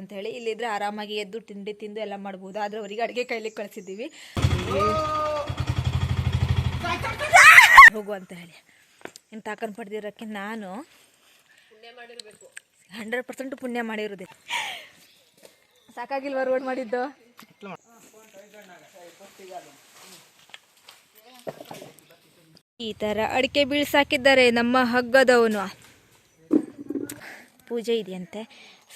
ಅಂತ ಹೇಳಿ ಇಲ್ಲಿದ್ರೆ ಆರಾಮಾಗಿ ಎದ್ದು ತಿಂಡಿ ತಿಂದು ಎಲ್ಲ ಮಾಡ್ಬೋದು. ಆದ್ರೆ ಅವರಿಗೆ ಅಡಿಗೆ ಕೈಲಿ ಕಳಿಸಿದ್ದೀವಿ. ಹೋಗು ಅಂತ ಹೇಳಿ. ಇನ್ನು ತಾಕನ್ ಪಡೆದಿರೋಕ್ಕೆ ನಾನು ಹಂಡ್ರೆಡ್ ಪರ್ಸೆಂಟ್ ಪುಣ್ಯ ಮಾಡಿರೋದೆ. ಸಾಕಾಗಿಲ್ವ ರೋಡ್ ಮಾಡಿದ್ದು? ಈ ಥರ ಅಡಿಕೆ ಬೀಳ್ಸಾಕಿದ್ದಾರೆ ನಮ್ಮ ಹಗ್ಗದವನು. ಪೂಜೆ ಇದೆಯಂತೆ.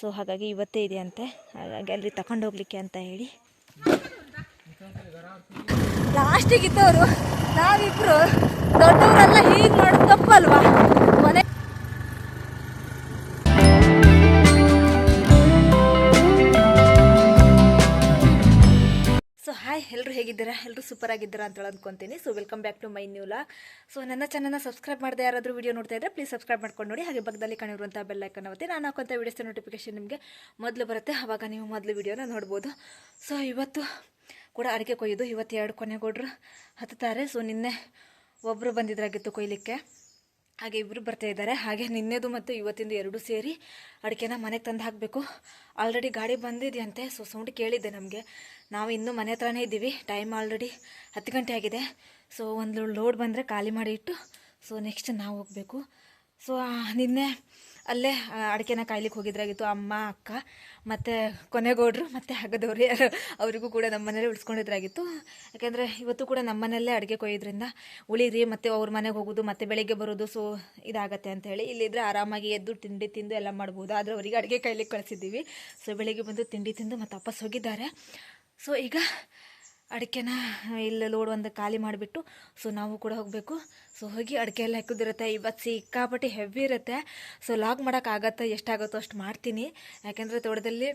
ಸೊ ಹಾಗಾಗಿ ಇವತ್ತೇ ಇದೆಯಂತೆ ಹಾಗಾಗಿ ಅಲ್ಲಿ ತಗೊಂಡು ಹೋಗ್ಲಿಕ್ಕೆ ಅಂತ ಹೇಳಿ. ಲಾಸ್ಟಿಗೆ ಇದ್ದವರು, ನಾವಿಬ್ರು ದೊಡ್ಡವರೆಲ್ಲ ಹೀಗೆ ಮಾಡೋದು ತಪ್ಪಲ್ವಾ? ಮನೆ ಹಾಯ್ ಎಲ್ಲರೂ ಹೇಗಿದ್ದೀರಾ? ಎಲ್ಲರೂ ಸೂಪರ್ ಆಗಿದ್ದೀರಾ ಅಂತ ಹೇಳಿ ಅಂದ್ಕೊತೀನಿ so welcome back to my ನ್ಯೂಲಾ so ನನ್ನ ಚಾನಲ್ನ ಸಬ್ಸ್ಕ್ರೈಬ್ ಮಾಡದೆ ಯಾರಾದರೂ ವೀಡಿಯೋ ನೋಡ್ತಾ ಇದ್ದರೆ ಪ್ಲೀಸ್ ಸಬ್ಸ್ಕ್ರೈಬ್ ಮಾಡ್ಕೊಂಡು ನೋಡಿ. ಹಾಗೆ ಪಕ್ಕದಲ್ಲಿ ಕಾಣಿರುವಂಥ ಬೆಲ್ ಐಕನ್ ಅವತ್ತೆ. ನಾನು ಹಾಕುವಂಥ ವೀಡಿಯೋಸ್ ನೋಟಿಫಿಕೇಶನ್ ನಿಮಗೆ ಮೊದಲು ಬರುತ್ತೆ. ಆವಾಗ ನೀವು ಮೊದಲು ವಿಡಿಯೋನ ನೋಡ್ಬೋದು. ಸೊ ಇವತ್ತು ಕೂಡ ಅಡಿಕೆ ಕೊಯ್ಯೋದು. ಇವತ್ತು ಎರಡು ಕೊನೆಗೋಡ್ರು ಹತ್ತುತ್ತಾರೆ. ಸೊ ನಿನ್ನೆ ಒಬ್ಬರು ಬಂದಿದ್ರಾಗಿತ್ತು ಕೊಯ್ಲಿಕ್ಕೆ. ಹಾಗೆ ಇಬ್ಬರು ಬರ್ತಾ ಇದ್ದಾರೆ. ಹಾಗೆ ನಿನ್ನೆದು ಮತ್ತು ಇವತ್ತಿಂದು ಎರಡು ಸೇರಿ ಅಡಿಕೆನ ಮನೆಗೆ ತಂದು ಹಾಕಬೇಕು. ಆಲ್ರೆಡಿ ಗಾಡಿ ಬಂದಿದೆಯಂತೆ ಸೊ ಸೌಂಡ್ ಕೇಳಿದ್ದೆ ನಮಗೆ. ನಾವು ಇನ್ನೂ ಮನೆ ಹತ್ರನೇ ಇದ್ದೀವಿ. ಟೈಮ್ ಆಲ್ರೆಡಿ ಹತ್ತು ಗಂಟೆ ಆಗಿದೆ. ಸೊ ಒಂದು ಲೋಡ್ ಬಂದರೆ ಖಾಲಿ ಮಾಡಿ ಇಟ್ಟು ಸೊ ನೆಕ್ಸ್ಟ್ ನಾವು ಹೋಗಬೇಕು. ಸೊ ನಿನ್ನೆ ಅಲ್ಲೇ ಅಡಿಕೆನ ಕಾಯ್ಲಿಕ್ಕೆ ಹೋಗಿದ್ರಾಗಿತ್ತು ಅಮ್ಮ, ಅಕ್ಕ, ಮತ್ತು ಕೊನೆಗೌಡ್ರು, ಮತ್ತು ಹಗ್ಗದವ್ರು ಯಾರು ಅವರಿಗೂ ಕೂಡ ನಮ್ಮ ಮನೇಲಿ ಉಳಿಸ್ಕೊಂಡಿದ್ರಾಗಿತ್ತು. ಯಾಕೆಂದರೆ ಇವತ್ತು ಕೂಡ ನಮ್ಮ ಮನೆಯಲ್ಲೇ ಅಡುಗೆ ಕೊಯ್ಯೋದ್ರಿಂದ ಉಳಿರಿ, ಮತ್ತು ಅವ್ರ ಮನೆಗೆ ಹೋಗೋದು, ಮತ್ತು ಬೆಳಿಗ್ಗೆ ಬರೋದು, ಸೊ ಇದಾಗತ್ತೆ ಅಂತ ಹೇಳಿ ಇಲ್ಲಿದ್ರೆ ಆರಾಮಾಗಿ ಎದ್ದು ತಿಂಡಿ ತಿಂದು ಎಲ್ಲ ಮಾಡ್ಬೋದು. ಆದರೆ ಅವರಿಗೆ ಅಡುಗೆ ಕಾಯ್ಲಿಕ್ಕೆ ಕಳಿಸಿದ್ದೀವಿ. ಸೊ ಬೆಳಿಗ್ಗೆ ಬಂದು ತಿಂಡಿ ತಿಂದು ಮತ್ತು ವಾಪಸ್ ಹೋಗಿದ್ದಾರೆ. ಸೊ ಈಗ ಅಡಿಕೆನ ಇಲ್ಲಿ ಲೋಡ್ ಒಂದು ಖಾಲಿ ಮಾಡಿಬಿಟ್ಟು ಸೊ ನಾವು ಕೂಡ ಹೋಗಬೇಕು. ಸೊ ಹೋಗಿ ಅಡಿಕೆ ಎಲ್ಲ ಹಾಕೋದಿರುತ್ತೆ. ಇವತ್ತು ಸಿಕ್ಕಾಪಟ್ಟಿ ಹೆವಿ ಇರುತ್ತೆ. ಸೊ ಲಾಗ್ ಮಾಡೋಕ್ಕಾಗತ್ತೆ ಎಷ್ಟಾಗುತ್ತೋ ಅಷ್ಟು ಮಾಡ್ತೀನಿ. ಯಾಕೆಂದರೆ ತೋಟದಲ್ಲಿ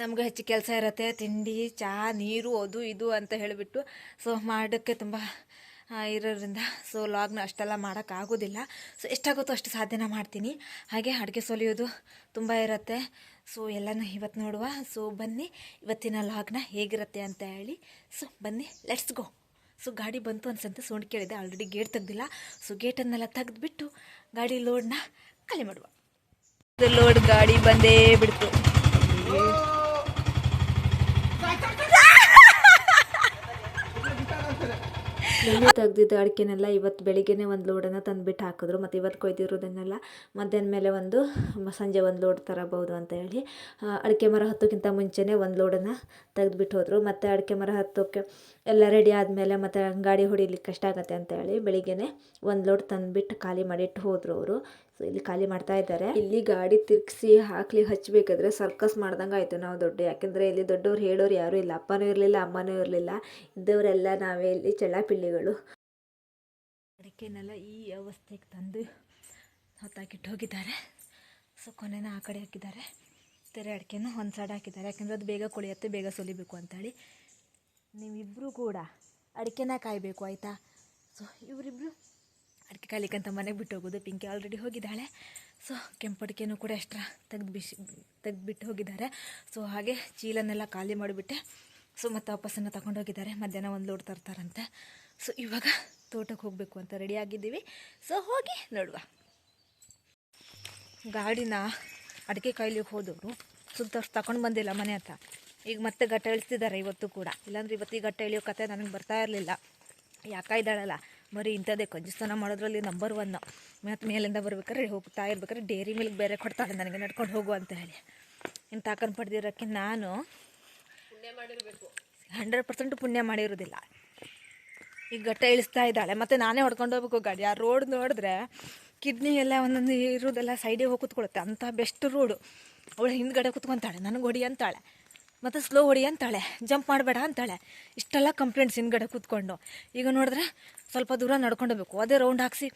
ನಮ್ಗೆ ಹೆಚ್ಚು ಕೆಲಸ ಇರುತ್ತೆ. ತಿಂಡಿ ಚಹಾ ನೀರು, ಅದು, ಇದು ಅಂತ ಹೇಳಿಬಿಟ್ಟು ಸೊ ಮಾಡೋಕ್ಕೆ ತುಂಬ ಇರೋದ್ರಿಂದ ಸೊ ಲಾಗ್ನ ಅಷ್ಟೆಲ್ಲ ಮಾಡೋಕ್ಕಾಗೋದಿಲ್ಲ ಸೊ ಎಷ್ಟಾಗುತ್ತೋ ಅಷ್ಟು ಸಾಧ್ಯನ ಮಾಡ್ತೀನಿ. ಹಾಗೆ ಅಡುಗೆ ಸೊಲಿಯೋದು ತುಂಬ ಇರುತ್ತೆ. ಸೊ ಎಲ್ಲನೂ ಇವತ್ತು ನೋಡುವ. ಸೊ ಬನ್ನಿ ಇವತ್ತಿನ ಲಾಗ್ನ ಹೇಗಿರುತ್ತೆ ಅಂತ ಹೇಳಿ. ಸೊ ಬನ್ನಿ ಲೆಟ್ಸ್ ಗೋ ಸೊ ಗಾಡಿ ಬಂತು ಅನ್ಸಂತೆ. ಸೌಂಡ್ ಕೇಳಿದೆ. ಆಲ್ರೆಡಿ ಗೇಟ್ ತೆಗ್ದಿಲ್ಲ. ಸೊ ಗೇಟನ್ನೆಲ್ಲ ತೆಗೆದುಬಿಟ್ಟು ಗಾಡಿ ಲೋಡ್ನ ಖಾಲಿ ಮಾಡುವ. ಲೋಡ್ ಗಾಡಿ ಬಂದೇ ಬಿಡ್ತು. ನಿನ್ನೆ ತೆಗ್ದಿದ್ದ ಅಡಿಕೆನೆಲ್ಲ ಇವತ್ತು ಬೆಳಿಗ್ಗೆನೇ ಒಂದು ಲೋಡನ್ನು ತಂದುಬಿಟ್ಟು ಹಾಕಿದ್ರು. ಮತ್ತು ಇವತ್ತು ಕೊಯ್ದಿರೋದನ್ನೆಲ್ಲ ಮಧ್ಯಾಹ್ನ ಮೇಲೆ ಒಂದು ಸಂಜೆ ಒಂದು ಲೋಡ್ ತರಬಹುದು ಅಂತ ಹೇಳಿ ಅಡಿಕೆ ಮರ ಹತ್ತೋಕ್ಕಿಂತ ಮುಂಚೆನೇ ಒಂದು ಲೋಡನ್ನು ತೆಗೆದುಬಿಟ್ಟು ಹೋದರು. ಮತ್ತು ಅಡಿಕೆ ಮರ ಹತ್ತೋಕ್ಕೆ ಎಲ್ಲ ರೆಡಿ ಆದಮೇಲೆ ಮತ್ತು ಗಾಡಿ ಹೊಡಿಲಿಕ್ಕೆ ಕಷ್ಟ ಆಗುತ್ತೆ ಅಂತ ಹೇಳಿ ಬೆಳಿಗ್ಗೆನೇ ಒಂದು ಲೋಡ್ ತಂದುಬಿಟ್ಟು ಖಾಲಿ ಮಾಡಿಟ್ಟು ಹೋದರು ಅವರು. ಸೊ ಇಲ್ಲಿ ಖಾಲಿ ಮಾಡ್ತಾ ಇದ್ದಾರೆ. ಇಲ್ಲಿ ಗಾಡಿ ತಿರುಗಿಸಿ ಹಾಕ್ಲಿ ಹಚ್ಚಬೇಕಾದ್ರೆ ಸರ್ಕಸ್ ಮಾಡ್ದಂಗೆ ಆಯಿತು ನಾವು ದೊಡ್ಡ. ಯಾಕೆಂದರೆ ಇಲ್ಲಿ ದೊಡ್ಡವ್ರು ಹೇಳೋರು ಯಾರೂ ಇಲ್ಲ. ಅಪ್ಪನೂ ಇರಲಿಲ್ಲ, ಅಮ್ಮನೂ ಇರಲಿಲ್ಲ. ಇದ್ದವರೆಲ್ಲ ನಾವೇ ಇಲ್ಲಿ ಚಳ್ಳಾಪಿಳ್ಳಿಗಳು. ಅಡಿಕೆನೆಲ್ಲ ಈ ಅವಸ್ಥೆಗೆ ತಂದು ಹೊತ್ತಾಕಿಟ್ಟು ಹೋಗಿದ್ದಾರೆ. ಸೊ ಕೊನೆನ ಆ ಕಡೆ ಹಾಕಿದ್ದಾರೆ. ತೆರೆ ಅಡಿಕೆನೂ ಒಂದು ಸೈಡ್ ಹಾಕಿದ್ದಾರೆ. ಯಾಕೆಂದರೆ ಅದು ಬೇಗ ಕೊಳಿಯತ್ತೆ, ಬೇಗ ಸುಲಿಬೇಕು ಅಂತೇಳಿ. ನೀವಿಬ್ಬರು ಕೂಡ ಅಡಿಕೆನ ಕಾಯಬೇಕು, ಆಯಿತಾ? ಸೊ ಇವರಿಬ್ಬರು ಅಡಿಕೆ ಕಾಯ್ಲಿಕ್ಕಂತ ಮನೆಗೆ ಬಿಟ್ಟು ಹೋಗೋದು. ಪಿಂಕಿ ಆಲ್ರೆಡಿ ಹೋಗಿದ್ದಾಳೆ. ಸೊ ಕೆಂಪಡಿಕೆನೂ ಕೂಡ ಎಕ್ಸ್ಟ್ರಾ ತೆಗೆದು ಬಿಸಿ ತೆಗೆದ್ಬಿಟ್ಟು ಹೋಗಿದ್ದಾರೆ. ಸೊ ಹಾಗೆ ಚೀಲನೆಲ್ಲ ಖಾಲಿ ಮಾಡಿಬಿಟ್ಟೆ. ಸೊ ಮತ್ತೆ ವಾಪಸ್ಸನ್ನು ತಗೊಂಡೋಗಿದ್ದಾರೆ ಮಧ್ಯಾಹ್ನ ಒಂದು ಲೋಡ್ ತರ್ತಾರಂತೆ. ಸೊ ಇವಾಗ ತೋಟಕ್ಕೆ ಹೋಗಬೇಕು ಅಂತ ರೆಡಿ ಆಗಿದ್ದೀವಿ. ಸೊ ಹೋಗಿ ನೋಡುವ. ಗಾಡಿನ ಅಡಿಕೆ ಕಾಯ್ಲಿಕ್ಕೆ ಹೋದವರು ಸುತ್ತ ತಗೊಂಡು ಬಂದಿಲ್ಲ ಮನೆ ಹತ್ರ. ಈಗ ಮತ್ತೆ ಗಟ್ಟ ಇಳಿಸ್ತಿದ್ದಾರೆ ಇವತ್ತು ಕೂಡ. ಇಲ್ಲಾಂದ್ರೆ ಇವತ್ತು ಈ ಗಟ್ಟ ಇಳಿಯೋ ಕತೆ ನನಗೆ ಬರ್ತಾ ಇರಲಿಲ್ಲ. ಯಾಕ ಇದ್ದಾಳಲ್ಲ? ಮರಿ ಇಂಥದ್ದೇ ಕಂಜುಸ್ತನ ಮಾಡೋದ್ರಲ್ಲಿ ನಂಬರ್ ಒನ್ನು ಮತ್ತು ಮೇಲಿಂದ ಬರ್ಬೇಕಾದ್ರೆ ಹೋಗ್ತಾ ಇರ್ಬೇಕಾದ್ರೆ ಡೇರಿ ಮಿಲ್ಕ್ ಬೇರೆ ಕೊಡ್ತಾಳೆ ನನಗೆ ನಡ್ಕೊಂಡು ಹೋಗು ಅಂತ ಹೇಳಿ. ಇನ್ನು ತಾಕನ್ ಪಡೆದಿರೋಕ್ಕೆ ನಾನು ಹಂಡ್ರೆಡ್ ಪರ್ಸೆಂಟ್ ಪುಣ್ಯ ಮಾಡಿರೋದಿಲ್ಲ. ಈಗ ಗಟ್ಟ ಇಳಿಸ್ತಾ ಇದ್ದಾಳೆ. ಮತ್ತು ನಾನೇ ಹೊಡ್ಕೊಂಡು ಹೋಗ್ಬೇಕು ಗಾಡಿ. ಆ ರೋಡ್ ನೋಡಿದ್ರೆ ಕಿಡ್ನಿ ಎಲ್ಲ ಒಂದೊಂದು ಇರೋದೆಲ್ಲ ಸೈಡಿಗೆ ಹೋಗಿ ಕೂತ್ಕೊಳ್ಳುತ್ತೆ ಅಂಥ ಬೆಸ್ಟ್ ರೋಡು ಅವಳು ಹಿಂದ್ಗಡೆ ಕೂತ್ಕೊಂತಾಳೆ ನನಗೆ ಹೊಡಿ ಅಂತಾಳೆ. ಮತ್ತು ಸ್ಲೋ ಹೊಡಿ ಅಂತಾಳೆ. ಜಂಪ್ ಮಾಡಬೇಡ ಅಂತಾಳೆ. ಇಷ್ಟೆಲ್ಲ ಕಂಪ್ಲೇಂಟ್ಸ್ ಹಿಂದ್ಗಡೆ ಕೂತ್ಕೊಂಡು. ಈಗ ನೋಡಿದ್ರೆ ಸ್ವಲ್ಪ ದೂರ ನಡ್ಕೊಂಡೋಗ್ಬೇಕು ಅದೇ ರೌಂಡ್ ಹಾಕ್ಸಿ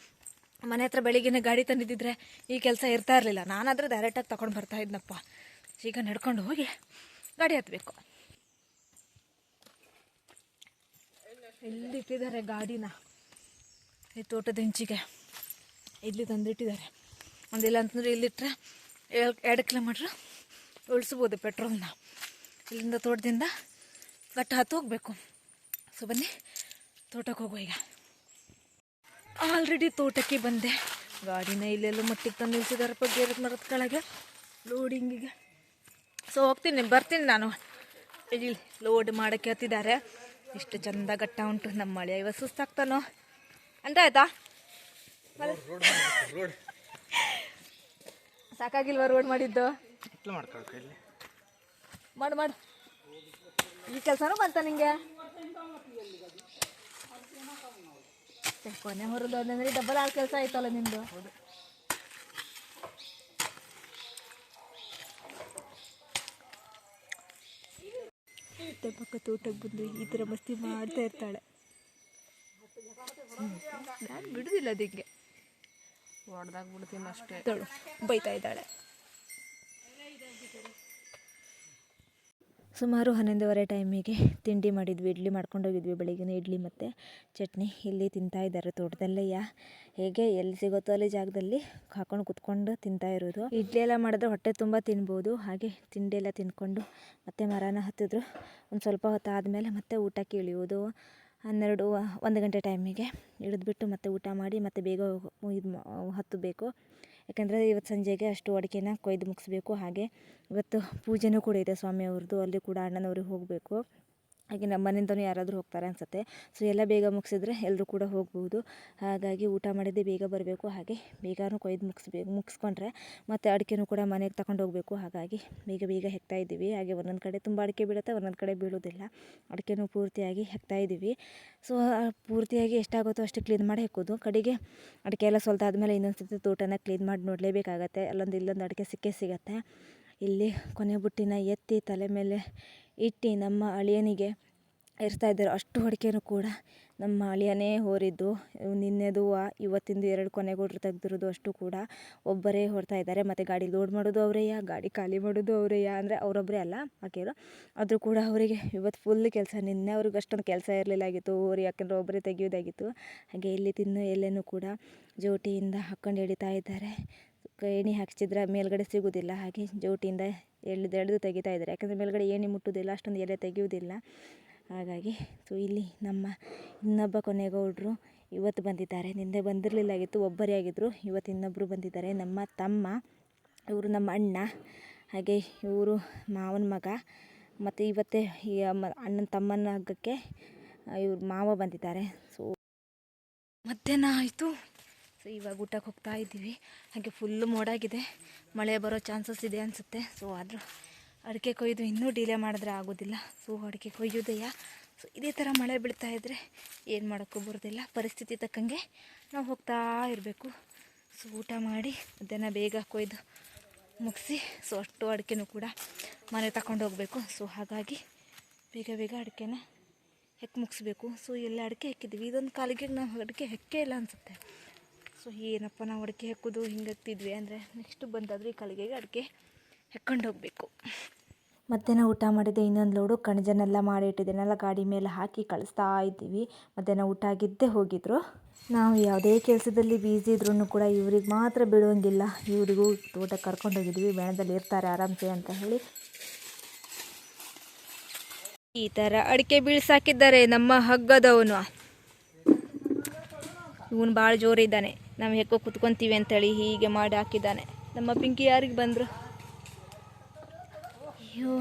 ಮನೆ ಹತ್ರ ಬೆಳಿಗ್ಗೆನೇ ಗಾಡಿ ತಂದಿದ್ದಿದ್ರೆ ಈ ಕೆಲಸ ಇರ್ತಾ ಇರಲಿಲ್ಲ. ನಾನಾದರೆ ಡೈರೆಕ್ಟಾಗಿ ತಗೊಂಡು ಬರ್ತಾ ಇದ್ನಪ್ಪ. ಈಗ ನಡ್ಕೊಂಡು ಹೋಗಿ ಗಾಡಿ ಹತ್ತಬೇಕು ಎಲ್ಲಿಟ್ಟಿದ್ದಾರೆ ಗಾಡಿನ? ಈ ತೋಟದ ಹೆಂಚಿಗೆ. ಇಲ್ಲಿ ತಂದಿಟ್ಟಿದ್ದಾರೆ. ಒಂದಿಲ್ಲ ಅಂತಂದ್ರೆ ಇಲ್ಲಿಟ್ಟರೆ ಎರಡು ಕಿಲೋಮೀಟ್ರ್ ಉಳಿಸ್ಬೋದು ಪೆಟ್ರೋಲ್ನ ಇಲ್ಲಿಂದ ತೋಟದಿಂದ ಗಟ್ಟ ಹತ್ತು ಹೋಗಬೇಕು. ಸೊ ಬನ್ನಿ ತೋಟಕ್ಕೆ ಹೋಗುವ ಈಗ. ಆಲ್ರೆಡಿ ತೋಟಕ್ಕೆ ಬಂದೆ. ಗಾಡಿನ ಇಲ್ಲೆಲ್ಲೋ ಮಟ್ಟಿಗೆ ತಂದು ನಿಲ್ಸಿದಾರಪ್ಪ ಗೇರದ ಮರದ ಕೆಳಗೆ. ಲೋಡಿಂಗಿಗೆ ಸೊ ಹೋಗ್ತೀನಿ ಬರ್ತೀನಿ ನಾನು. ಇಲ್ಲಿ ಲೋಡ್ ಮಾಡೋಕ್ಕೆ ಹತ್ತಿದ್ದಾರೆ. ಎಷ್ಟು ಚಂದ ಗಟ್ಟ ಉಂಟು ನಮ್ಮ ಮಳೆ ಇವತ್ತು ಸುಸ್ತಾಗ್ತಾನೋ? ಅಂತ ಆಯ್ತಾ ಸಾಕಾಗಿಲ್ವಾ ರೋಡ್ ಮಾಡಿದ್ದು? ಮಾಡು ಮಾಡು. ಈ ಕೆಲಸನೂ ಬಂತ ನಿಂಗೆ. ಕೊನೆ ಹೊರದು ಅಂದ್ರೆ ಡಬಲ್ ಆರು ಕೆಲಸ ಆಯ್ತಲ್ಲ ನಿಂದು. ಪಕ್ಕ ತೋಟಕ್ಕೆ ಬಂದು ಈ ಥರ ಮಸ್ತಿ ಮಾಡ್ತಾ ಇರ್ತಾಳೆ. ನಾನು ಬಿಡುದಿಲ್ಲ ಅದಿಂಗೆ ಹೊಡೆದಾಗ ಬಿಡ್ತೀನಿ ಅಷ್ಟೇ ಬೈತಾ ಇದ್ದಾಳೆ. ಸುಮಾರು ಹನ್ನೊಂದುವರೆ ಟೈಮಿಗೆ ತಿಂಡಿ ಮಾಡಿದ್ವಿ, ಇಡ್ಲಿ ಮಾಡ್ಕೊಂಡೋಗಿದ್ವಿ ಬೆಳಿಗ್ಗೆ ಇಡ್ಲಿ ಮತ್ತು ಚಟ್ನಿ. ಇಲ್ಲಿ ತಿಂತಾ ಇದ್ದಾರೆ ತೋಟದಲ್ಲಯ್ಯ. ಹೇಗೆ, ಎಲ್ಲಿ ಸಿಗುತ್ತೋ ಅಲ್ಲಿ ಜಾಗದಲ್ಲಿ ಹಾಕೊಂಡು ಕುತ್ಕೊಂಡು ತಿಂತಾ ಇರೋದು. ಇಡ್ಲಿ ಎಲ್ಲ ಮಾಡಿದ್ರೆ ಹೊಟ್ಟೆ ತುಂಬ ತಿನ್ಬೋದು. ಹಾಗೆ ತಿಂಡಿ ಎಲ್ಲ ತಿನ್ಕೊಂಡು ಮತ್ತೆ ಮರನ ಹತ್ತಿದ್ರು. ಒಂದು ಸ್ವಲ್ಪ ಹೊತ್ತು ಆದಮೇಲೆ ಮತ್ತೆ ಊಟಕ್ಕೆ ಇಳಿಯೋದು ಹನ್ನೆರಡು, ಒಂದು ಗಂಟೆ ಟೈಮಿಗೆ ಇಳಿದ್ಬಿಟ್ಟು ಮತ್ತೆ ಊಟ ಮಾಡಿ ಮತ್ತೆ ಬೇಗ ಇದು ಹತ್ತಬೇಕು. ಯಾಕಂದರೆ ಇವತ್ತು ಸಂಜೆಗೆ ಅಷ್ಟು ಅಡಿಕೆನ ಕೊಯ್ದು ಮುಗಿಸ್ಬೇಕು. ಹಾಗೆ ಇವತ್ತು ಪೂಜೆನೂ ಕೂಡ ಇದೆ ಸ್ವಾಮಿಯವ್ರದ್ದು. ಅಲ್ಲಿ ಕೂಡ ಅಣ್ಣನವ್ರಿಗೆ ಹೋಗಬೇಕು. ಹಾಗೆ ನಮ್ಮ ಮನೆಯಿಂದನೂ ಯಾರಾದರೂ ಹೋಗ್ತಾರೆ ಅನಿಸುತ್ತೆ. ಸೊ ಎಲ್ಲ ಬೇಗ ಮುಗಿಸಿದ್ರೆ ಎಲ್ಲರೂ ಕೂಡ ಹೋಗ್ಬೋದು. ಹಾಗಾಗಿ ಊಟ ಮಾಡಿದ್ದೆ ಬೇಗ ಬರಬೇಕು. ಹಾಗೆ ಬೇಗನೂ ಕೊಯ್ದು ಮುಗಿಸ್ಬೇಕು ಮುಗಿಸ್ಕೊಂಡ್ರೆ ಮತ್ತು ಅಡಿಕೆನೂ ಕೂಡ ಮನೆಗೆ ತಗೊಂಡು ಹೋಗಬೇಕು. ಹಾಗಾಗಿ ಬೇಗ ಬೇಗ ಹೆಕ್ತಾ ಇದ್ದೀವಿ. ಹಾಗೆ ಒಂದೊಂದು ಕಡೆ ತುಂಬ ಅಡಿಕೆ ಬೀಳುತ್ತೆ, ಒಂದೊಂದು ಕಡೆ ಬೀಳೋದಿಲ್ಲ ಅಡಿಕೆನೂ ಪೂರ್ತಿಯಾಗಿ ಹೆಕ್ತಾ ಇದ್ದೀವಿ. ಸೊ ಪೂರ್ತಿಯಾಗಿ ಎಷ್ಟಾಗುತ್ತೋ ಅಷ್ಟು ಕ್ಲೀನ್ ಮಾಡಿ ಹೆಕ್ಕೋದು ಕಡೆಗೆ ಅಡಿಕೆ ಎಲ್ಲ ಸೊಲ್ದಾದ್ಮೇಲೆ ಇನ್ನೊಂದು ಸರ್ತಿ ತೋಟನ ಕ್ಲೀನ್ ಮಾಡಿ ನೋಡಲೇಬೇಕಾಗತ್ತೆ. ಅಲ್ಲೊಂದು ಇಲ್ಲೊಂದು ಅಡಿಕೆ ಸಿಕ್ಕೇ ಸಿಗತ್ತೆ. ಇಲ್ಲಿ ಕೊನೆ ಬುಟ್ಟಿನ ಎತ್ತಿ ತಲೆ ಮೇಲೆ ಇಟ್ಟು ನಮ್ಮ ಅಳಿಯನಿಗೆ ಇರ್ತಾ ಇದ್ದರು. ಅಷ್ಟು ಹೊಡಿಕೆನೂ ಕೂಡ ನಮ್ಮ ಅಳಿಯನೇ ಹೋರಿದ್ದು, ನಿನ್ನೆದು ಇವತ್ತಿಂದು ಎರಡು ಕೊನೆಗೂಡ್ರು ತೆಗೆದಿರೋದು ಅಷ್ಟು ಕೂಡ ಒಬ್ಬರೇ ಹೊರ್ತಾ ಇದ್ದಾರೆ. ಮತ್ತು ಗಾಡಿ ಲೋಡ್ ಮಾಡೋದು ಅವರೇಯ ಗಾಡಿ ಖಾಲಿ ಮಾಡೋದು ಅವರೇಯ ಅಂದರೆ ಅವರೊಬ್ಬರೇ ಅಲ್ಲ ಹಾಕಿರೋ ಆದರೂ ಕೂಡ ಅವರಿಗೆ ಇವತ್ತು ಫುಲ್ ಕೆಲಸ, ನಿನ್ನೆ ಅವ್ರಿಗೆ ಅಷ್ಟೊಂದು ಕೆಲಸ ಇರಲಿಲ್ಲ ಆಗಿತ್ತು. ಹೋರಿ ಯಾಕಂದರೆ ಒಬ್ಬರೇ ತೆಗೆಯೋದಾಗಿತ್ತು. ಹಾಗೆ ಇಲ್ಲಿ ತಿನ್ನು ಎಲ್ಲೇನೂ ಕೂಡ ಜೋಟಿಯಿಂದ ಹಾಕ್ಕೊಂಡು ಎಳಿತಾ ಇದ್ದಾರೆ. ಏಣಿ ಹಾಕಿಸಿದ್ರೆ ಮೇಲ್ಗಡೆ ಸಿಗೋದಿಲ್ಲ ಹಾಗೆ ಜೋಟಿಯಿಂದ ಎಳೆದು ಎಳೆದು ತೆಗಿತಾ ಇದ್ದಾರೆ. ಯಾಕಂದರೆ ಮೇಲ್ಗಡೆ ಏಣಿ ಮುಟ್ಟೋದಿಲ್ಲ ಅಷ್ಟೊಂದು ಎಲೆ ತೆಗೆಯೋದಿಲ್ಲ ಹಾಗಾಗಿ ಸೊ ಇಲ್ಲಿ ನಮ್ಮ ಇನ್ನೊಬ್ಬ ಕೊನೆಗೌಡರು ಇವತ್ತು ಬಂದಿದ್ದಾರೆ. ನಿನ್ನೆ ಬಂದಿರಲಿಲ್ಲಾಗಿತ್ತು ಒಬ್ಬರೇ ಆಗಿದ್ದರು ಇವತ್ತು ಇನ್ನೊಬ್ಬರು ಬಂದಿದ್ದಾರೆ, ನಮ್ಮ ತಮ್ಮ. ಇವರು ನಮ್ಮ ಅಣ್ಣ. ಹಾಗೆ ಇವರು ಮಾವನ ಮಗ. ಮತ್ತು ಇವತ್ತೇ ಈ ಅಣ್ಣನ ತಮ್ಮನ ಹಗ್ಗಕ್ಕೆ ಇವರು ಮಾವ ಬಂದಿದ್ದಾರೆ. ಸೊ ಮಧ್ಯಾಹ್ನ ಆಯಿತು. ಸೊ ಇವಾಗ ಊಟಕ್ಕೆ ಹೋಗ್ತಾ ಇದ್ದೀವಿ. ಹಾಗೆ ಫುಲ್ಲು ಮೋಡಾಗಿದೆ. ಮಳೆ ಬರೋ ಚಾನ್ಸಸ್ ಇದೆ ಅನಿಸುತ್ತೆ. ಸೊ ಆದರೂ ಅಡಿಕೆ ಕೊಯ್ದು ಇನ್ನೂ ಡಿಲೇ ಮಾಡಿದ್ರೆ ಆಗೋದಿಲ್ಲ. ಸೊ ಅಡಿಕೆ ಕೊಯ್ಯೋದಯ್ಯ ಸೊ ಇದೇ ಥರ ಮಳೆ ಬೀಳ್ತಾ ಇದ್ದರೆ ಏನು ಮಾಡೋಕ್ಕೂ ಬರೋದಿಲ್ಲ. ಪರಿಸ್ಥಿತಿ ತಕ್ಕಂಗೆ ನಾವು ಹೋಗ್ತಾ ಇರಬೇಕು. ಸೊ ಊಟ ಮಾಡಿ ಮಧ್ಯಾಹ್ನ ಬೇಗ ಕೊಯ್ದು ಮುಗಿಸಿ ಸೊ ಅಷ್ಟು ಅಡಿಕೆನೂ ಕೂಡ ಮನೆ ತಗೊಂಡು ಹೋಗಬೇಕು. ಸೊ ಹಾಗಾಗಿ ಬೇಗ ಬೇಗ ಅಡಿಕೆನ ಹೆಕ್ಕಿ ಮುಗಿಸ್ಬೇಕು. ಸೊ ಎಲ್ಲ ಅಡಿಕೆ ಹೆಕ್ಕಿದ್ವಿ ಇದೊಂದು ಕಾಲಿಗೆ ನಾವು ಅಡಿಕೆ ಹೆಕ್ಕೇ ಇಲ್ಲ ಅನಿಸುತ್ತೆ. ಸೊ ಏನಪ್ಪ ನಾವು ಅಡಿಕೆ ಹಾಕೋದು, ಹಿಂಗೆ ಹಾಕ್ತಿದ್ವಿ ಅಂದರೆ ನೆಕ್ಸ್ಟ್ ಬಂದಾದರೂ ಈ ಕಲಿಗೆಗೆ ಅಡಿಕೆ ಹೆಕ್ಕೊಂಡು ಹೋಗಬೇಕು. ಮಧ್ಯಾಹ್ನ ಊಟ ಮಾಡಿದ್ದೆ ಇನ್ನೊಂದು ಲೋಡು ಕಣಜನೆಲ್ಲ ಮಾಡಿ ಇಟ್ಟಿದ್ದೆನೆಲ್ಲ ಗಾಡಿ ಮೇಲೆ ಹಾಕಿ ಕಳಿಸ್ತಾ ಇದ್ದೀವಿ. ಮಧ್ಯಾಹ್ನ ಊಟ ಆಗಿದ್ದೇ ಹೋಗಿದ್ರು. ನಾವು ಯಾವುದೇ ಕೆಲಸದಲ್ಲಿ ಬ್ಯುಸಿ ಇದ್ರೂ ಕೂಡ ಇವ್ರಿಗೆ ಮಾತ್ರ ಬಿಡುವಂಗಿಲ್ಲ. ಇವರಿಗೂ ತೋಟ ಕರ್ಕೊಂಡು ಹೋಗಿದ್ವಿ. ಬೆಣದಲ್ಲಿ ಇರ್ತಾರೆ ಆರಾಮ್ಸೆ ಅಂತ ಹೇಳಿ. ಈ ಥರ ಅಡಿಕೆ ಬೀಳ್ಸಾಕಿದ್ದಾರೆ ನಮ್ಮ ಹಗ್ಗದವನು. ಇವನು ಭಾಳ ಜೋರಿದ್ದಾನೆ. ನಾವು ಹೆಕ್ಕೋ ಕುತ್ಕೊಂತೀವಿ ಅಂತೇಳಿ ಹೀಗೆ ಮಾಡಿ ಹಾಕಿದ್ದಾನೆ. ನಮ್ಮ ಪಿಂಕಿ ಯಾರಿಗೆ ಬಂದರು? ಅಯ್ಯೋ.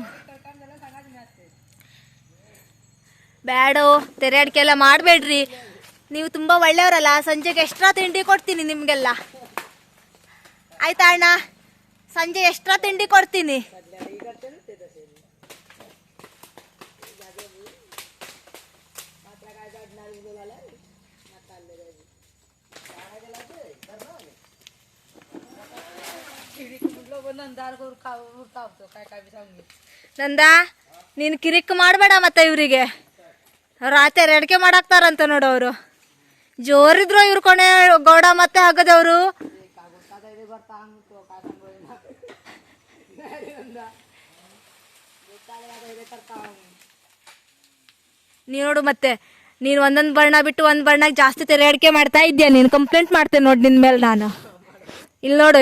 ಬ್ಯಾಡೋ ತೆರೆ ಅಡಿಕೆ ಎಲ್ಲ ಮಾಡಬೇಡ್ರಿ. ನೀವು ತುಂಬ ಒಳ್ಳೆಯವರಲ್ಲ, ಸಂಜೆಗೆ ಎಕ್ಸ್ಟ್ರಾ ತಿಂಡಿ ಕೊಡ್ತೀನಿ ನಿಮಗೆಲ್ಲ. ಆಯ್ತಾ ಅಣ್ಣ? ಸಂಜೆ ಎಕ್ಸ್ಟ್ರಾ ತಿಂಡಿ ಕೊಡ್ತೀನಿ? ನಂದ, ನೀನು ಕಿರಿಕ್ ಮಾಡಬೇಡ ಮತ್ತೆ ಇವರಿಗೆ. ರಾತ್ರಿ ಅಡಿಕೆ ಮಾಡಾಕ್ತಾರಂತ ನೋಡು ಅವರು. ಜೋರಿದ್ರು ಇವ್ರು ಕೊನೆ ಗೌಡ ಮತ್ತೆ ಹಾಕದವ್ರು ನೀನು ನೋಡು ಮತ್ತೆ, ನೀನು ಒಂದೊಂದು ಬಣ್ಣ ಬಿಟ್ಟು ಒಂದು ಬಣ್ಣಕ್ಕೆ ಜಾಸ್ತಿ ತೆರೆ ಅಡಿಕೆ ಮಾಡ್ತಾ ಇದ್ದೀಯ ನೀನು ಕಂಪ್ಲೇಂಟ್ ಮಾಡ್ತೇನೆ ನೋಡಿ ನಿನ್ನ ಮೇಲೆ ನಾನು. ಇಲ್ಲಿ ನೋಡು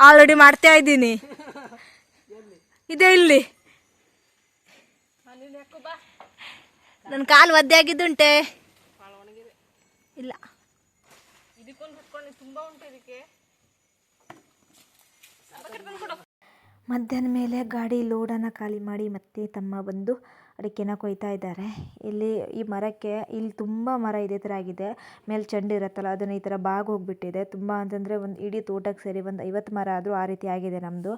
ಆಲ್ರೆಡಿ ಮಾಡ್ತಾ ಇದ್ದೀನಿ. ಇದೆ ಇಲ್ಲಿ. ನನ್ನ ಕಾಲು ಒದ್ದೆ ಆಗಿದ್ದುಂಟೆ. ಇಲ್ಲ. ಮಧ್ಯಾಹ್ನ ಮೇಲೆ ಗಾಡಿ ಲೋಡನ್ನು ಖಾಲಿ ಮಾಡಿ ಮತ್ತೆ ತಮ್ಮ ಬಂದು ಅಡಿಕೆನ ಕೊಯ್ತಾ ಇದ್ದಾರೆ. ಇಲ್ಲಿ ಈ ಮರಕ್ಕೆ ಇಲ್ಲಿ ತುಂಬ ಮರ ಇದೆ ಥರ ಆಗಿದೆ. ಮೇಲೆ ಚೆಂಡು ಇರುತ್ತಲ್ಲ, ಅದನ್ನು ಈ ಥರ ಬಾಗಿ ಹೋಗಿಬಿಟ್ಟಿದೆ. ತುಂಬ ಅಂತಂದರೆ ಒಂದು ಇಡೀ ತೋಟಕ್ಕೆ ಸೇರಿ ಒಂದು ಐವತ್ತು ಮರ ಆದರೂ ಆ ರೀತಿ ಆಗಿದೆ ನಮ್ಮದು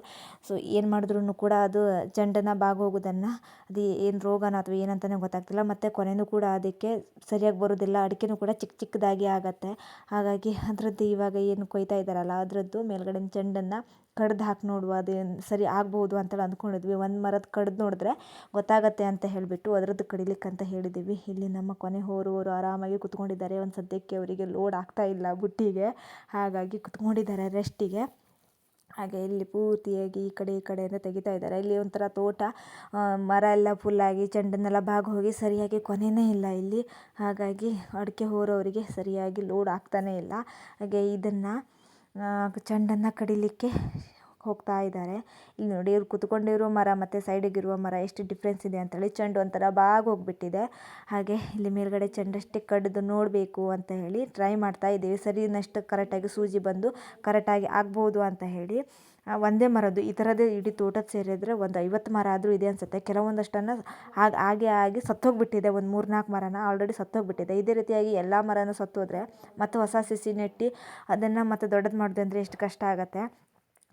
ಸೊ ಏನು ಮಾಡಿದ್ರೂ ಕೂಡ ಅದು ಚೆಂಡನ್ನು ಬಾಗಿ ಹೋಗೋದನ್ನು, ಅದು ಏನು ರೋಗನ ಅಥವಾ ಏನಂತಲೇ ಗೊತ್ತಾಗ್ತಿಲ್ಲ. ಮತ್ತು ಕೊನೆಯೂ ಕೂಡ ಅದಕ್ಕೆ ಸರಿಯಾಗಿ ಬರೋದಿಲ್ಲ. ಅಡಿಕೆನೂ ಕೂಡ ಚಿಕ್ಕ ಚಿಕ್ಕದಾಗಿ ಆಗುತ್ತೆ. ಹಾಗಾಗಿ ಅದರದ್ದು ಇವಾಗ ಏನು ಕೊಯ್ತಾ ಇದ್ದಾರಲ್ಲ, ಅದರದ್ದು ಮೇಲ್ಗಡೆ ಚೆಂಡನ್ನು ಕಡ್ದು ಹಾಕಿ ನೋಡುವ ಅದೇನು ಸರಿ ಆಗ್ಬೋದು ಅಂತೇಳಿ ಅಂದ್ಕೊಂಡಿದ್ವಿ. ಒಂದು ಮರದ ಕಡ್ದು ನೋಡಿದ್ರೆ ಗೊತ್ತಾಗತ್ತೆ ಅಂತ ಹೇಳಿಬಿಟ್ಟು ಅದರದ್ದು ಕಡಿಲಿಕ್ಕೆ ಅಂತ ಹೇಳಿದ್ದೀವಿ ಇಲ್ಲಿ ನಮ್ಮ ಕೊನೆ ಹೋರುವವರು ಆರಾಮಾಗಿ ಕುತ್ಕೊಂಡಿದ್ದಾರೆ. ಒಂದು ಸದ್ಯಕ್ಕೆ ಅವರಿಗೆ ಲೋಡ್ ಆಗ್ತಾ ಇಲ್ಲ ಬುಟ್ಟಿಗೆ. ಹಾಗಾಗಿ ಕುತ್ಕೊಂಡಿದ್ದಾರೆ ರೆಸ್ಟಿಗೆ ಹಾಗೆ ಇಲ್ಲಿ ಪೂರ್ತಿಯಾಗಿ ಈ ಕಡೆ ಈ ಕಡೆಯಿಂದ ತೆಗಿತಾ ಇದ್ದಾರೆ. ಇಲ್ಲಿ ಒಂಥರ ತೋಟ ಮರ ಎಲ್ಲ ಫುಲ್ಲಾಗಿ ಚೆಂಡನ್ನೆಲ್ಲ ಬಾಗಿ ಹೋಗಿ ಸರಿಯಾಗಿ ಕೊನೆಯೇ ಇಲ್ಲ ಇಲ್ಲಿ. ಹಾಗಾಗಿ ಅಡಿಕೆ ಹೋರೋರಿಗೆ ಸರಿಯಾಗಿ ಲೋಡ್ ಆಗ್ತಾನೇ ಇಲ್ಲ. ಹಾಗೆ ಇದನ್ನು ಚೆಂಡನ್ನು ಕಡಿಲಿಕ್ಕೆ ಹೋಗ್ತಾ ಇದ್ದಾರೆ. ಇಲ್ಲಿ ನೋಡಿ, ಇವ್ರು ಕುತ್ಕೊಂಡಿರೋ ಮರ ಮತ್ತು ಸೈಡಿಗಿರುವ ಮರ ಎಷ್ಟು ಡಿಫ್ರೆನ್ಸ್ ಇದೆ ಅಂತೇಳಿ ಚೆಂಡು ಒಂಥರ ಬಾಗಿ ಹೋಗ್ಬಿಟ್ಟಿದೆ. ಹಾಗೆ ಇಲ್ಲಿ ಮೇಲ್ಗಡೆ ಚೆಂಡಷ್ಟೇ ಕಡ್ದು ನೋಡಬೇಕು ಅಂತ ಹೇಳಿ ಟ್ರೈ ಮಾಡ್ತಾ ಇದ್ದೀವಿ. ಸರಿನಷ್ಟು ಕರೆಕ್ಟಾಗಿ ಸೂಜಿ ಬಂದು ಕರೆಕ್ಟಾಗಿ ಆಗ್ಬೋದು ಅಂತ ಹೇಳಿ. ಒಂದೇ ಮರದ್ದು, ಈ ಥರದೇ ಇಡೀ ತೋಟದ ಸೇರಿದ್ರೆ ಒಂದು ಐವತ್ತು ಮರ ಆದರೂ ಇದೆ ಅನಿಸುತ್ತೆ. ಕೆಲವೊಂದಷ್ಟನ್ನು ಹಾಗೆ ಹಾಗೆ ಆಗಿ ಸತ್ತೋಗ್ಬಿಟ್ಟಿದೆ. ಒಂದು ಮೂರು ನಾಲ್ಕು ಮರನ ಆಲ್ರೆಡಿ ಸತ್ತೋಗ್ಬಿಟ್ಟಿದೆ. ಇದೇ ರೀತಿಯಾಗಿ ಎಲ್ಲ ಮರನೂ ಸತ್ತೋದ್ರೆ ಮತ್ತೆ ಹೊಸ ಸಸಿ ನೆಟ್ಟು ಅದನ್ನು ಮತ್ತೆ ದೊಡ್ಡದು ಮಾಡಿದೆ ಅಂದರೆ ಎಷ್ಟು ಕಷ್ಟ ಆಗುತ್ತೆ.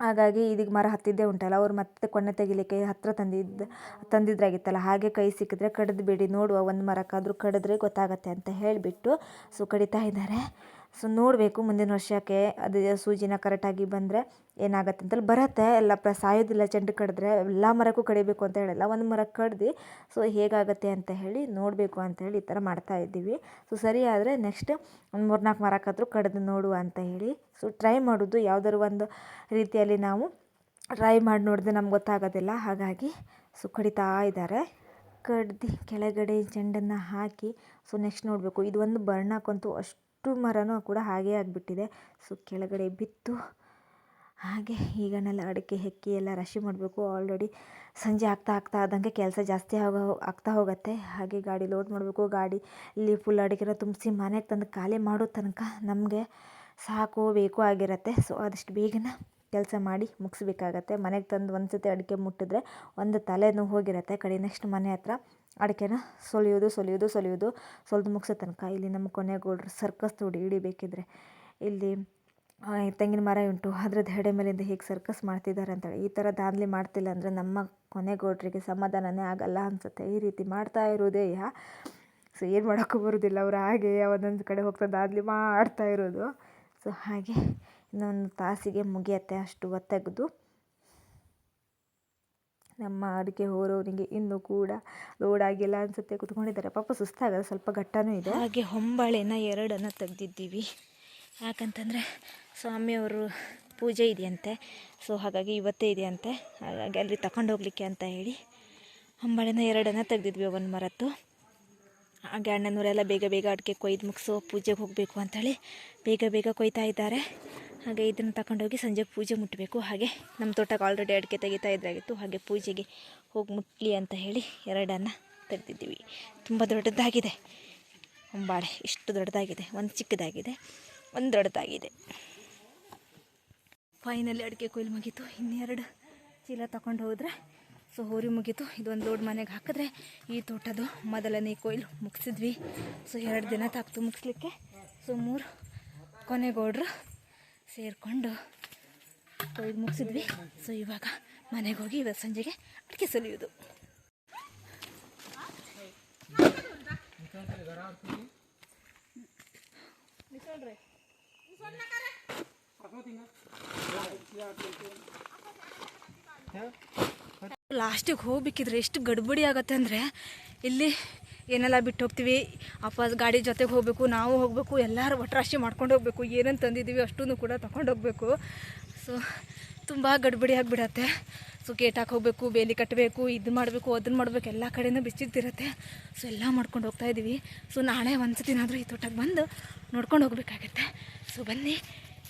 ಹಾಗಾಗಿ ಇದೀಗ ಮರ ಹತ್ತಿದ್ದೇ ಉಂಟಲ್ಲ, ಅವ್ರು ಮತ್ತೆ ಕೊನೆ ತೆಗಿಲಿಕ್ಕೆ ಹತ್ತಿರ ತಂದಿದ್ದು, ತಂದಿದ್ರಾಗಿತ್ತಲ್ಲ, ಹಾಗೆ ಕೈ ಸಿಕ್ಕಿದ್ರೆ ಕಡಿದು ಬಿಡಿ, ನೋಡುವ ಒಂದು ಮರಕ್ಕಾದರೂ ಕಡಿದ್ರೆ ಗೊತ್ತಾಗತ್ತೆ ಅಂತ ಹೇಳಿಬಿಟ್ಟು. ಸೊ ಕಡಿತಾ ಇದ್ದಾರೆ. ಸೊ ನೋಡಬೇಕು ಮುಂದಿನ ವರ್ಷಕ್ಕೆ ಅದು ಸೂಜಿನ ಕರೆಕ್ಟಾಗಿ ಬಂದರೆ ಏನಾಗುತ್ತೆ ಅಂತೇಳಿ ಬರುತ್ತೆ. ಎಲ್ಲ ಪ್ರ ಸಾಯೋದಿಲ್ಲ, ಚೆಂಡು ಕಡಿದ್ರೆ ಎಲ್ಲ ಮರಕ್ಕೂ ಕಡಿಬೇಕು ಅಂತ ಹೇಳಲ್ಲ. ಒಂದು ಮರ ಕಡ್ದು ಸೊ ಹೇಗಾಗುತ್ತೆ ಅಂತ ಹೇಳಿ ನೋಡಬೇಕು ಅಂತ ಹೇಳಿ ಈ ಥರ ಮಾಡ್ತಾ ಇದ್ದೀವಿ. ಸೊ ಸರಿ ಆದರೆ ನೆಕ್ಸ್ಟ್ ಒಂದು ಮೂರ್ನಾಲ್ಕು ಮರಕ್ಕಾದರೂ ಕಡ್ದು ನೋಡುವ ಅಂತ ಹೇಳಿ. ಸೊ ಟ್ರೈ ಮಾಡೋದು. ಯಾವುದಾದ್ರು ಒಂದು ರೀತಿಯಲ್ಲಿ ನಾವು ಟ್ರೈ ಮಾಡಿ ನೋಡಿದ್ರೆ ನಮ್ಗೆ ಗೊತ್ತಾಗೋದಿಲ್ಲ. ಹಾಗಾಗಿ ಸೊ ಕಡಿತಾ ಇದ್ದಾರೆ. ಕಡ್ದು ಕೆಳಗಡೆ ಚೆಂಡನ್ನು ಹಾಕಿ ಸೊ ನೆಕ್ಸ್ಟ್ ನೋಡಬೇಕು. ಇದು ಒಂದು ಬರ್ಣಕ್ಕಂತೂ ಅಷ್ಟು ಮರನೂ ಕೂಡ ಹಾಗೇ ಆಗಿಬಿಟ್ಟಿದೆ. ಸೊ ಕೆಳಗಡೆ ಬಿತ್ತು. ಹಾಗೆ ಈಗನೆಲ್ಲ ಅಡಿಕೆ ಹೆಕ್ಕಿ ಎಲ್ಲ ರಶಿ ಮಾಡಬೇಕು. ಆಲ್ರೆಡಿ ಸಂಜೆ ಆಗ್ತಾ ಆಗ್ತಾ ಆದಂಗೆ ಕೆಲಸ ಜಾಸ್ತಿ ಆಗೋ ಆಗ್ತಾ ಹೋಗುತ್ತೆ. ಹಾಗೆ ಗಾಡಿ ಲೋಡ್ ಮಾಡಬೇಕು. ಗಾಡಿ ಇಲ್ಲಿ ಫುಲ್ ಅಡಿಕೆನ ತುಂಬಿಸಿ ಮನೆಗೆ ತಂದು ಖಾಲಿ ಮಾಡೋ ತನಕ ನಮಗೆ ಸಾಕು, ಬೇಕು ಆಗಿರುತ್ತೆ. ಸೊ ಆದಷ್ಟು ಬೇಗನೆ ಕೆಲಸ ಮಾಡಿ ಮುಗಿಸ್ಬೇಕಾಗತ್ತೆ. ಮನೆಗೆ ತಂದು ಒಂದು ಸತಿ ಅಡಿಕೆ ಮುಟ್ಟಿದ್ರೆ ಒಂದು ತಲೆನೋವು ಹೋಗಿರುತ್ತೆ ಕಡೆ ನೆಕ್ಸ್ಟ್ ಮನೆ ಹತ್ರ. ಅಡಿಕೆನ ಸೊಲಿಯೋದು ಸೊಲಿಯೋದು ಸೊಲಿಯೋದು ಸೊಲ್ದು ಮುಗಿಸೋ ತನಕ ಇಲ್ಲಿ ನಮ್ಮ ಕೊನೆಗೋಡ್ರು ಸರ್ಕಸ್ ತೋಡಿ ಹಿಡಿಬೇಕಿದ್ರೆ ಇಲ್ಲಿ ತೆಂಗಿನ ಮರ ಉಂಟು ಅದ್ರದ್ದು ಹೆಡೆ ಮೇಲಿಂದ ಹೇಗೆ ಸರ್ಕಸ್ ಮಾಡ್ತಿದ್ದಾರೆ ಅಂತೇಳಿ. ಈ ಥರ ದಾಂಧಲೆ ಮಾಡ್ತಿಲ್ಲ ಅಂದರೆ ನಮ್ಮ ಕೊನೆಗೋಡ್ರಿಗೆ ಸಮಾಧಾನನೇ ಆಗಲ್ಲ ಅನಿಸುತ್ತೆ. ಈ ರೀತಿ ಮಾಡ್ತಾ ಇರೋದೇ ಯಾ? ಸೊ ಏನು ಮಾಡೋಕ್ಕೂ ಬರೋದಿಲ್ಲ. ಅವರು ಹಾಗೆ ಒಂದೊಂದು ಕಡೆ ಹೋಗ್ತಾ ದಾದ್ಲಿ ಮಾಡ್ತಾ ಇರೋದು. ಸೊ ಹಾಗೆ ಇನ್ನೊಂದು ತಾಸಿಗೆ ಮುಗಿಯತ್ತೆ ಅಷ್ಟು ಹೊತ್ತೆಗೆದು. ನಮ್ಮ ಅಡಿಕೆ ಹೋರೋರಿಗೆ ಇನ್ನೂ ಕೂಡ ಲೋಡ್ ಆಗಿಲ್ಲ ಅನಿಸುತ್ತೆ. ಕುತ್ಕೊಂಡಿದ್ದಾರೆ. ಪಾಪ ಸುಸ್ತಾಗಲ್ಲ ಸ್ವಲ್ಪ ಘಟ್ಟನೂ ಇದೆ. ಹಾಗೆ ಹೊಂಬಾಳೆನ ಎರಡನ್ನು ತೆಗೆದಿದ್ದೀವಿ. ಯಾಕಂತಂದರೆ ಸ್ವಾಮಿಯವರು ಪೂಜೆ ಇದೆಯಂತೆ. ಸೊ ಹಾಗಾಗಿ ಇವತ್ತೇ ಇದೆಯಂತೆ. ಹಾಗಾಗಿ ಅಲ್ಲಿ ತಗೊಂಡು ಹೋಗ್ಲಿಕ್ಕೆ ಅಂತ ಹೇಳಿ ಹೊಂಬಾಳೆನ ಎರಡನ್ನು ತೆಗೆದಿದ್ವಿ ಒಂದು ಮರತ್ತು. ಹಾಗೆ ಅಣ್ಣನವರೆಲ್ಲ ಬೇಗ ಬೇಗ ಅಡಿಕೆ ಕೊಯ್ದು ಮುಗಿಸೋ, ಪೂಜೆಗೆ ಹೋಗಬೇಕು ಅಂತೇಳಿ ಬೇಗ ಬೇಗ ಕೊಯ್ತಾ ಇದ್ದಾರೆ. ಹಾಗೆ ಇದನ್ನು ತಗೊಂಡೋಗಿ ಸಂಜೆ ಪೂಜೆ ಮುಟ್ಟಬೇಕು ಹಾಗೆ ನಮ್ಮ ತೋಟಕ್ಕೆ ಆಲ್ರೆಡಿ ಅಡಿಕೆ ತೆಗಿತಾ ಇದ್ರಾಗಿತ್ತು. ಹಾಗೆ ಪೂಜೆಗೆ ಹೋಗಿ ಮುಟ್ಲಿ ಅಂತ ಹೇಳಿ ಎರಡನ್ನು ತೆಗೆದಿದ್ದೀವಿ. ತುಂಬ ದೊಡ್ಡದಾಗಿದೆ. ಅಂಬಾಳೆ ಇಷ್ಟು ದೊಡ್ಡದಾಗಿದೆ. ಒಂದು ಚಿಕ್ಕದಾಗಿದೆ, ಒಂದು ದೊಡ್ಡದಾಗಿದೆ. ಫೈನಲಿ ಅಡಿಕೆ ಕೊಯ್ಲು ಮುಗೀತು. ಇನ್ನೆರಡು ಚೀಲ ತಗೊಂಡು ಹೋದರೆ ಸೊ ಹೋರಿ ಮುಗೀತು. ಇದೊಂದು ಲೋಡ್ ಮನೆಗೆ ಹಾಕಿದ್ರೆ ಈ ತೋಟದ್ದು ಮೊದಲನೇ ಕೊಯ್ಲು ಮುಗಿಸಿದ್ವಿ. ಸೊ ಎರಡು ದಿನ ತಾಕ್ತು ಮುಗಿಸ್ಲಿಕ್ಕೆ. ಸೊ ಮೂರು ಕೊನೆಗೋಡ್ರು ಸೇರಿಕೊಂಡು ಕೊಯ್ದು ಮುಗಿಸಿದ್ವಿ. ಸೊ ಇವಾಗ ಮನೆಗೆ ಹೋಗಿ ಇವತ್ತು ಸಂಜೆಗೆ ಅಡಿಕೆ ಸಲಿಯೋದು. ಲಾಸ್ಟಿಗೆ ಹೋಗ್ಬೇಕಿದ್ರೆ ಎಷ್ಟು ಗಡ್ಬಡಿ ಆಗತ್ತೆ ಅಂದರೆ ಇಲ್ಲಿ ಏನೆಲ್ಲ ಬಿಟ್ಟು ಹೋಗ್ತೀವಿ? ಅಪ್ಪ, ಗಾಡಿ ಜೊತೆಗೆ ಹೋಗಬೇಕು, ನಾವು ಹೋಗಬೇಕು, ಎಲ್ಲರೂ ಒಟ್ರಾಶಿ ಮಾಡ್ಕೊಂಡು ಹೋಗಬೇಕು, ಏನೇನು ತಂದಿದ್ದೀವಿ ಅಷ್ಟೂ ಕೂಡ ತಗೊಂಡು ಹೋಗಬೇಕು. ಸೊ ತುಂಬ ಗಡ್ಬಡಿ ಆಗಿಬಿಡತ್ತೆ. ಸೊ ಗೇಟಾಗಿ ಹೋಗಬೇಕು, ಬೇಲಿ ಕಟ್ಟಬೇಕು ಇದು ಮಾಡಬೇಕು ಅದನ್ನು ಮಾಡಬೇಕು, ಎಲ್ಲ ಕಡೆಯೂ ಬಿಚ್ಚಿದ್ದಿರುತ್ತೆ ಸೊ ಎಲ್ಲ ಮಾಡ್ಕೊಂಡು ಹೋಗ್ತಾ ಇದ್ದೀವಿ ಸೊ ನಾಳೆ ಒಂದು ಸತಿನಾದರೂ ಈ ತೋಟಕ್ಕೆ ಬಂದು ನೋಡ್ಕೊಂಡು ಹೋಗ್ಬೇಕಾಗತ್ತೆ. ಸೊ ಬನ್ನಿ.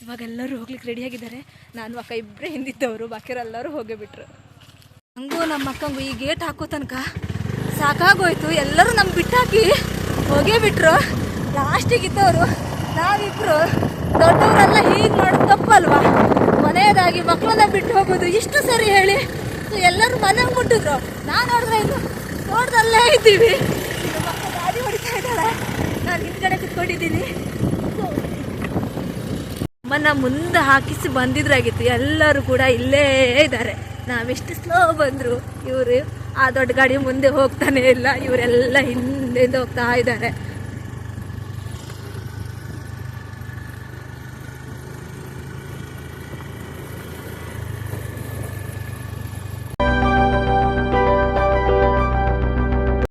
ಇವಾಗ ಎಲ್ಲರೂ ಹೋಗ್ಲಿಕ್ಕೆ ರೆಡಿಯಾಗಿದ್ದಾರೆ ನಾನು ಅಕ್ಕ ಇಬ್ಬರೇ ಹಿಂದಿದ್ದವರು ಬಾಕಿರೆಲ್ಲರೂ ಹೋಗೇ ಬಿಟ್ರು. ಹಂಗೂ ನಮ್ಮ ಅಕ್ಕಂಗೂ ಈ ಗೇಟ್ ಹಾಕೋ ತನಕ ಸಾಕಾಗೋಯ್ತು. ಎಲ್ಲರೂ ನಮ್ಗೆ ಬಿಟ್ಟಾಕಿ ಹೋಗೇ ಬಿಟ್ರು. ಲಾಸ್ಟಿಗೆ ಇದ್ದವರು ನಾವಿಬ್ರು. ದೊಡ್ಡವರೆಲ್ಲ ಹೀಗೆ ಮಾಡೋದು ತಪ್ಪಲ್ವಾ? ಮನೆಯದಾಗಿ ಮಕ್ಕಳನ್ನ ಬಿಟ್ಟು ಹೋಗೋದು ಇಷ್ಟು ಸರಿ ಹೇಳಿ. ಎಲ್ಲರೂ ಮನೆಗೆ ಮುಟ್ಟಿದ್ರು. ನಾನು ನೋಡಿದ್ರೆ ಇನ್ನು ತೋಟದಲ್ಲೇ ಇದ್ದೀವಿ. ಮಕ್ಕಳು ಗಾಡಿ ಹೊಡಿತಾ ಇದ್ದಾಳೆ ನಾನು ಹಿಂದ್ಗಡೆ ಕುತ್ಕೊಂಡಿದ್ದೀನಿ. ಅಮ್ಮನ ಮುಂದೆ ಹಾಕಿಸಿ ಬಂದಿದ್ರಾಗಿತ್ತು. ಎಲ್ಲರೂ ಕೂಡ ಇಲ್ಲೇ ಇದ್ದಾರೆ. ನಾವೆಷ್ಟು ಸ್ಲೋ ಬಂದರು. ಇವರು ಆ ದೊಡ್ಡ ಗಾಡಿ ಮುಂದೆ ಹೋಗ್ತಾನೆ ಇಲ್ಲ. ಇವರೆಲ್ಲ ಹಿಂದೆ ಹೋಗ್ತಾ ಇದ್ದಾರೆ.